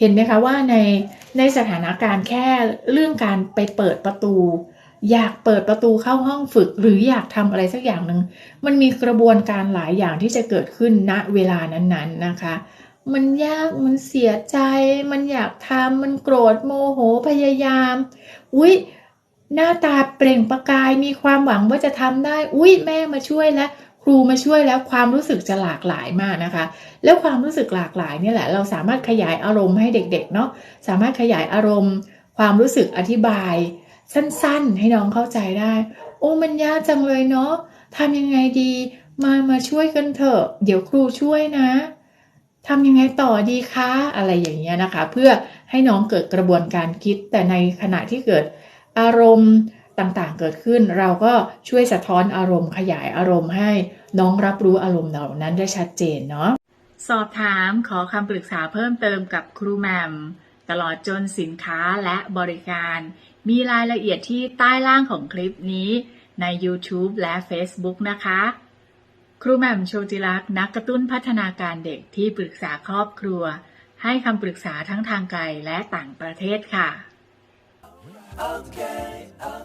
เห็นไหมคะว่าในในสถานการณ์แค่เรื่องการไปเปิดประตู อยากเปิดประตูเข้าห้องฝึก หรืออยากทำอะไรสักอย่างหนึ่งมันมีกระบวนการหลายอย่างที่จะเกิดขึ้นณเวลานั้นๆนะคะ มันยากมันเสียใจ มันอยากทำมันโกรธโมโหพยายามอุ๊ยหน้าตาเปล่งประกายมีความหวังว่าจะทำได้ อุ๊ยแม่มาช่วยแล้ว ครูมาช่วยแล้วความรู้สึกจะหลากหลายมากนะคะ แล้วความรู้สึกหลากหลายนี่แหละ เราสามารถขยายอารมณ์ให้เด็กๆเนาะสามารถขยายอารมณ์ ความรู้สึกอธิบาย สั้นๆ ให้น้องเข้าใจได้ โอ้มันยากจังเลยเนาะทำยังไงดี มามาช่วยกันเถอะเดี๋ยวครูช่วยนะทำยังไงต่อดีคะอะไรอย่างเงี้ยนะคะ เพื่อให้น้องเกิดกระบวนการคิดแต่ในขณะที่เกิดอารมณ์ ต่างๆ เกิดขึ้น เราก็ช่วยสะท้อนอารมณ์ขยายอารมณ์ให้น้องรับรู้อารมณ์เหล่านั้นได้ชัดเจนเนาะสอบถามขอคำปรึกษาเพิ่มเติมกับครูแมมตลอดจนสินค้าและบริการ มีรายละเอียดที่ใต้ล่างของคลิปนี้ใน YouTube และ Facebook นะคะ ครูแมมโชติลักษณ์นักกระตุ้นพัฒนาการเด็กที่ปรึกษาครอบครัว ให้คำปรึกษาทั้งทางไกลและต่างประเทศค่ะ Okay, okay.